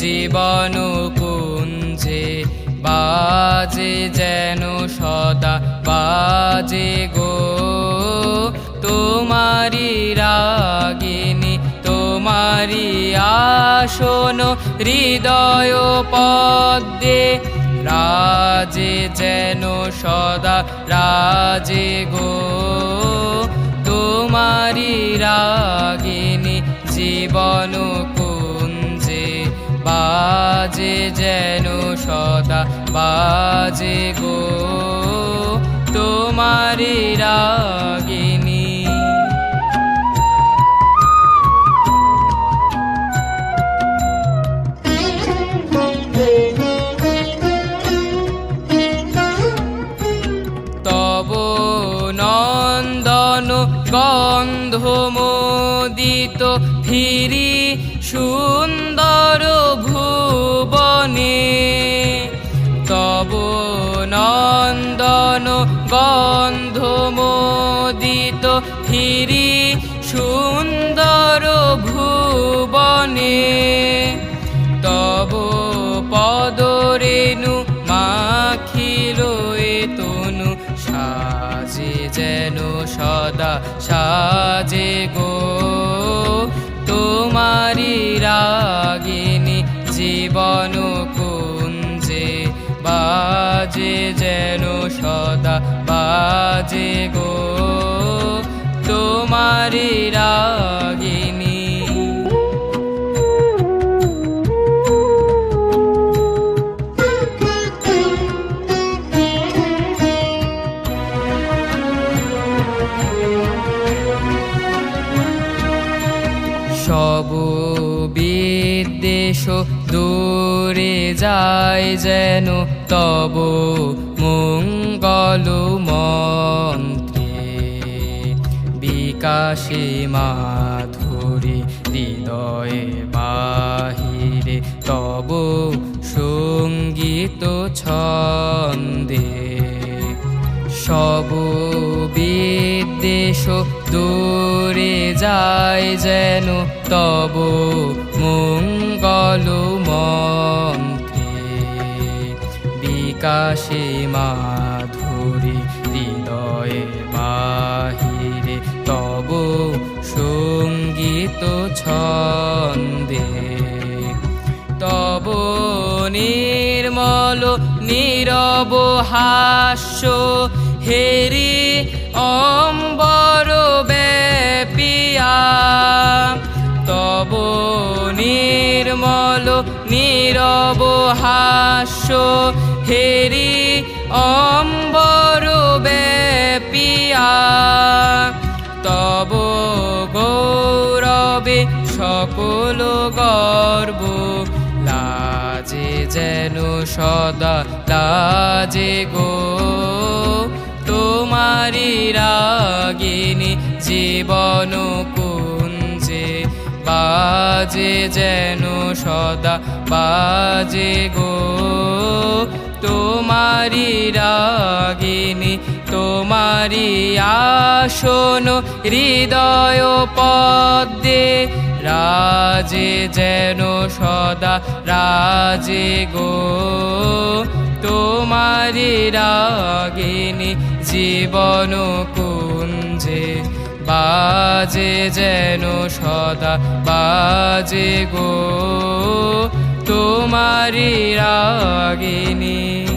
জীবন কুঞ্জে বাজে যেন সদা, বাজে গো। তোমারি রাগিনী তোমারি আসন, হৃদয় পদ্মে রাজে যেন সদা, রাজে গো। তোমারি রাগিনী জীবন যেন সদা বাজে গো তোমারি রাগিনী। তব নন্দন ফিরি সুন্দর নন্দন গন্ধ মোদিত ফিরি সুন্দর ভুবনে। তব পদরেণু মাখিল তনু, সাজে যেন সদা সাজে গো। তোমারি রাগিনী জীবন কুঞ্জে বাজে যেন সদা বাজে গো। তোমারি রাগিনী। সব বিদ্বেষ দূরে যায় যেন তব মঙ্গল মন্ত্রে বিকাশে মাধুরী, হৃদয়ে বাহিরে তব সংগীত ছন্দে। সব বিদ্বেষ দূরে যায় যেন তব মঙ্গল মন্ত্রে বিকাশে মাধুরী, হৃদয়ে বাহিরে তব সংগীত ছন্দে। তব নির্মল, নীরব হাস্য হেরি অম্বর ব্যাপিয়া। তব নির্মল, নীরব হাস্য হেরি অম্বর ব্যাপিয়া তব গৌরবে সকল গর্ব। লাজে যেন সদা লাজে গো। তোমারি রাগিনী জীবন কুঞ্জে বাজে যেন সদা বাজে গো। তোমারি রাগিনী তোমারি আসন হৃদয় পদ্মে। রাজে যেন সদা রাজে গো। তোমারি রাগিনী জীবন কুঞ্জে, বাজে যেন সদা বাজে গো। তোমারি রাগিনী